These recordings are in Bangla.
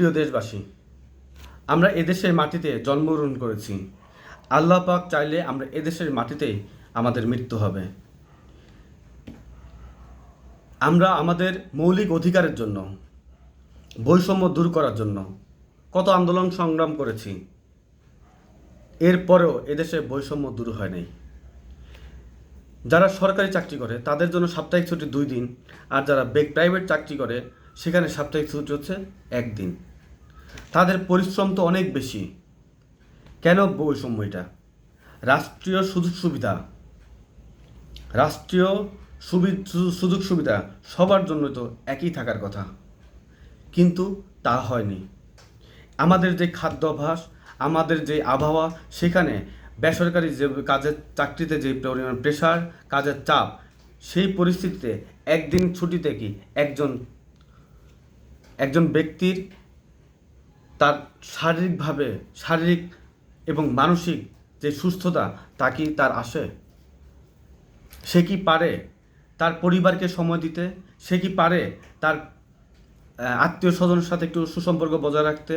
প্রিয় দেশবাসী, আমরা এদেশের মাটিতে জন্মগ্রহণ করেছি। আল্লাহ পাক চাইলে আমরা এদেশের মাটিতেই আমাদের মৃত্যু হবে। আমরা আমাদের মৌলিক অধিকারের জন্য, বৈষম্য দূর করার জন্য কত আন্দোলন সংগ্রাম করেছি। এরপরেও এদেশে বৈষম্য দূর হয় নাই। যারা সরকারি চাকরি করে, তাদের জন্য সাপ্তাহিক ছুটি দুই দিন, আর যারা প্রাইভেট চাকরি করে, সেখানে সাপ্তাহিক ছুটি হচ্ছে একদিন। তাদের পরিশ্রম তো অনেক বেশি। কেন বৈষম্য এটা? রাষ্ট্রীয় সুযোগ সুবিধা। রাষ্ট্রীয় সুযোগ সুবিধা সবার জন্য তো একই থাকার কথা। কিন্তু তা হয়নি। আমাদের যে খাদ্যাভ্যাস আমাদের যে আবহাওয়া, সেখানে বেসরকারি যে কাজের চাকরিতে যে পরিমাণ প্রেশার কাজের চাপ, সেই পরিস্থিতিতে একদিন ছুটিতে কি একজন একজন ব্যক্তির তার শারীরিকভাবে, শারীরিক এবং মানসিক যে সুস্থতা, তা কি তার আসে? সে কি পারে তার পরিবারকে সময় দিতে? সে কি পারে তার আত্মীয় স্বজনের সাথে একটু সুসম্পর্ক বজায় রাখতে?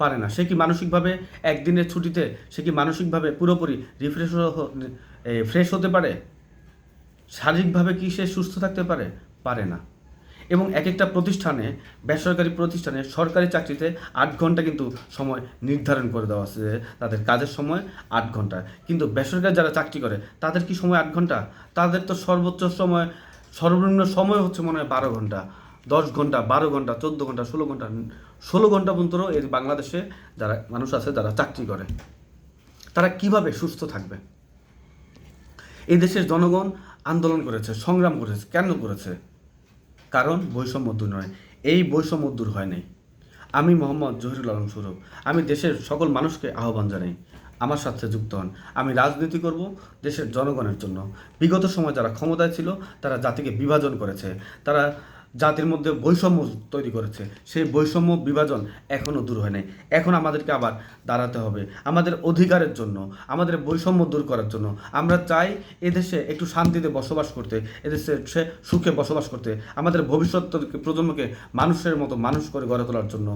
পারে না। সে কি মানসিকভাবে একদিনের ছুটিতে, সে কি মানসিকভাবে পুরোপুরি রিফ্রেশ ফ্রেশ হতে পারে? শারীরিকভাবে কি সে সুস্থ থাকতে পারে? পারে না। এবং এক একটা প্রতিষ্ঠানে, বেসরকারি প্রতিষ্ঠানে, সরকারি চাকরিতে আট ঘণ্টা কিন্তু সময় নির্ধারণ করে দেওয়া আছে। তাদের কাজের সময় আট ঘণ্টা। কিন্তু বেসরকারি যারা চাকরি করে, তাদের কি সময় আট ঘণ্টা? তাদের তো সর্বোচ্চ সময়, সর্বনিম্ন সময় হচ্ছে মনে হয় বারো ঘণ্টা। দশ ঘণ্টা, বারো ঘণ্টা, চোদ্দ ঘণ্টা, ষোলো ঘণ্টা ষোলো ঘণ্টা পর্যন্ত এর বাংলাদেশে যারা মানুষ আছে, যারা চাকরি করে, তারা কীভাবে সুস্থ থাকবে? এই দেশের জনগণ আন্দোলন করেছে, সংগ্রাম করেছে, কেন করেছে? কারণ বৈষম্য দূর নয়। এই বৈষম্য দূর হয় নাই। আমি মোহাম্মদ জহিরুল আলম সৌরভ আমি দেশের সকল মানুষকে আহ্বান জানাই। আমার সাথে যুক্ত হন। আমি রাজনীতি করব দেশের জনগণের জন্য। বিগত সময় যারা ক্ষমতায় ছিল, তারা জাতিকে বিভাজন করেছে। তারা জাতির মধ্যে বৈষম্য তৈরি করেছে। সেই বৈষম্য বিভাজন এখনও দূর হয় নাই। এখন আমাদেরকে আবার দাঁড়াতে হবে আমাদের অধিকারের জন্য, আমাদের বৈষম্য দূর করার জন্য। আমরা চাই এদেশে একটু শান্তিতে বসবাস করতে, এদেশে সে সুখে বসবাস করতে, আমাদের ভবিষ্যৎ প্রজন্মকে মানুষের মতো মানুষ করে গড়ে তোলার জন্য।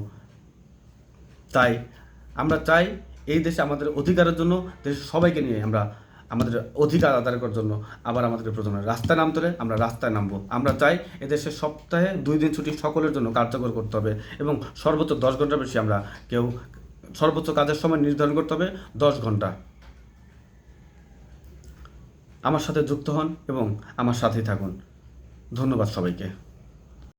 তাই আমরা চাই এই দেশে আমাদের অধিকারের জন্য, দেশের সবাইকে নিয়ে আমরা আমাদের অধিকার আদায় করার জন্য আবার আমাদেরকে প্রথমে রাস্তায় নামতে হলে আমরা রাস্তায় নামবো। আমরা চাই এদেশে সপ্তাহে দুই দিন ছুটি সকলের জন্য কার্যকর করতে হবে এবং সর্বোচ্চ দশ ঘণ্টা বেশি আমরা কেউ সর্বোচ্চ কাজের সময় নির্ধারণ করতে হবে দশ ঘণ্টা। আমার সাথে যুক্ত হন এবং আমার সাথেই থাকুন। ধন্যবাদ সবাইকে।